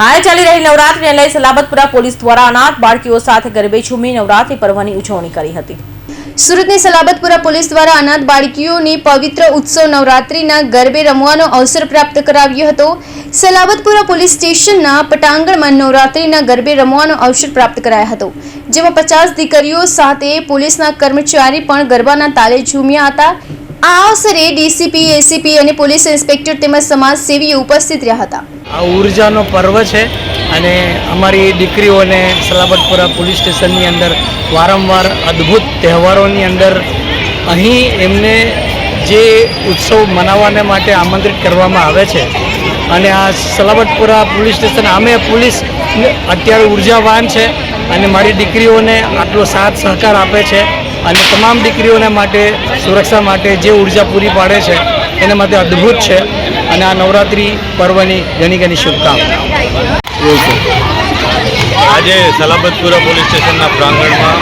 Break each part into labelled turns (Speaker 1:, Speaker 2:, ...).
Speaker 1: હાલ ચાલી રહી નવરાત્રીને લઈ સલાબતપુરા પોલીસ દ્વારા અનાથ બાળકીઓ સાથે ગરબે ઝૂમી નવરાત્રી પર્વની ઉજવણી કરી હતી.
Speaker 2: સુરતની સલાબતપુરા પોલીસ દ્વારા અનાથ બાળકીઓની પવિત્ર ઉત્સવ નવરાત્રીના ગરબે રમવાનો અવસર પ્રાપ્ત કરાવ્યો હતો. સલાબતપુરા પોલીસ સ્ટેશનના પટાંગણમાં નવરાત્રીના ગરબે રમવાનો અવસર પ્રાપ્ત કરાયો હતો, જેમાં પચાસ દીકરીઓ સાથે પોલીસના કર્મચારી પણ ગરબાના તાલે ઝૂમ્યા હતા. આ અવસરે ડીસીપી, એસીપી અને પોલીસ ઇન્સ્પેક્ટર તેમજ સમાજ સેવી ઉપસ્થિત રહ્યા હતા.
Speaker 3: આ ઉર્જાનો પર્વ છે અને અમારી દીકરીઓને સલાબતપુરા પોલીસ સ્ટેશનની અંદર વારંવાર અદ્ભુત તહેવારોની અંદર અહીં એમને જે ઉત્સવ મનાવવાને માટે આમંત્રિત કરવામાં આવે છે. અને આ સલાબતપુરા પોલીસ સ્ટેશન આમે પોલીસ અત્યારે ઉર્જાવાન છે અને મારી દીકરીઓને આટલો સાથ સહકાર આપે છે. અને તમામ દીકરીઓને માટે સુરક્ષા માટે જે ઊર્જા પૂરી પાડે છે એના માટે અદ્ભુત છે. અને આ નવરાત્રિ પર્વની ઘણી ઘણી શુભકામના
Speaker 4: આજે સલાબતપુરા પોલીસ સ્ટેશનના પ્રાંગણમાં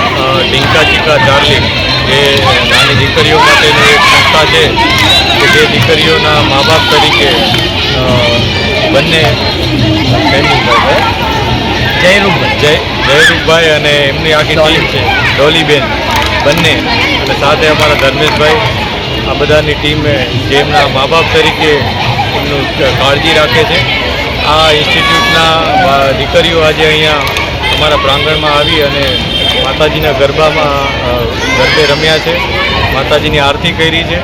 Speaker 4: ઢીંકા ચીકા ચાર્લી એ નાની દીકરીઓ માટેની એક સંસ્થા છે કે જે દીકરીઓના મા બાપ તરીકે બંને જયરૂપભાઈ. જય જયરૂપભાઈ અને એમની આખી ટીમ છે. ડોલીબેન. બંને અને સાથે અમારા ધર્મેશભાઈ, આ બધાની ટીમે જે એમના મા બાપ તરીકે એમનું કાળજી રાખે છે. આ ઇન્સ્ટિટ્યૂટના દીકરીઓ આજે અહીંયા અમારા પ્રાંગણમાં આવી અને માતાજીના ગરબામાં ગરબે રમ્યા છે. માતાજીની આરતી કરી છે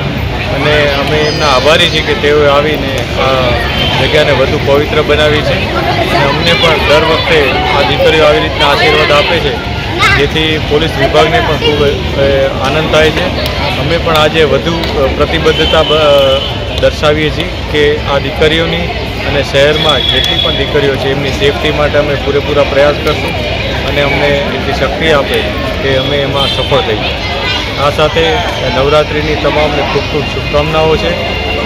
Speaker 4: અને અમે એમના આભારી છીએ કે તેઓએ આવીને આ જગ્યાને વધુ પવિત્ર બનાવી છે. અને અમને પણ દર વખતે આ દીકરીઓ આવી રીતના આશીર્વાદ આપે છે. જેથી પોલીસ વિભાગને પણ ખૂબ આનંદ થાય છે. અમે પણ આજે વધુ પ્રતિબદ્ધતા દર્શાવીએ છીએ કે આ દીકરીઓની અને શહેરમાં જેટલી પણ દીકરીઓ છે, એમની સેફટી માટે અમે પૂરેપૂરા પ્રયાસ કરશું અને અમને એટલી શક્તિ આપે કે અમે એમાં સફળ થઈએ. આ સાથે નવરાત્રિની તમામને ખૂબ ખૂબ શુભકામનાઓ છે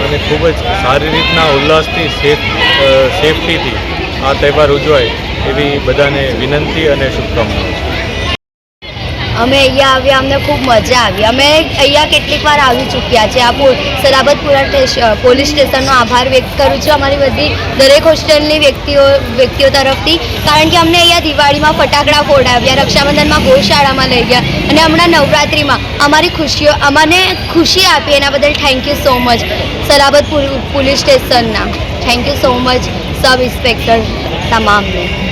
Speaker 4: અને ખૂબ જ સારી રીતના ઉલ્લાસથી, સેફ સેફટીથી આ તહેવાર ઉજવાય એવી બધાને વિનંતી અને શુભકામનાઓ
Speaker 5: અમે અહીંયા આવ્યા, અમને ખૂબ મજા આવી. અમે અહીંયા કેટલીક વાર આવી ચૂક્યા છે. આ સલાબતપુરા પોલીસ સ્ટેશનનો આભાર વ્યક્ત કરું છું અમારી બધી દરેક હોસ્ટેલની વ્યક્તિઓ વ્યક્તિઓ તરફથી. કારણ કે અમને અહીંયા દિવાળીમાં ફટાકડા ફોડાવ્યા, રક્ષાબંધનમાં ગૌશાળામાં લઈ ગયા અને હમણાં નવરાત્રિમાં અમારી ખુશીઓ અમને ખુશી આપી એના બદલ thank you so much Salabatpur police સ્ટેશનના. Thank you so much sub inspector તમામને.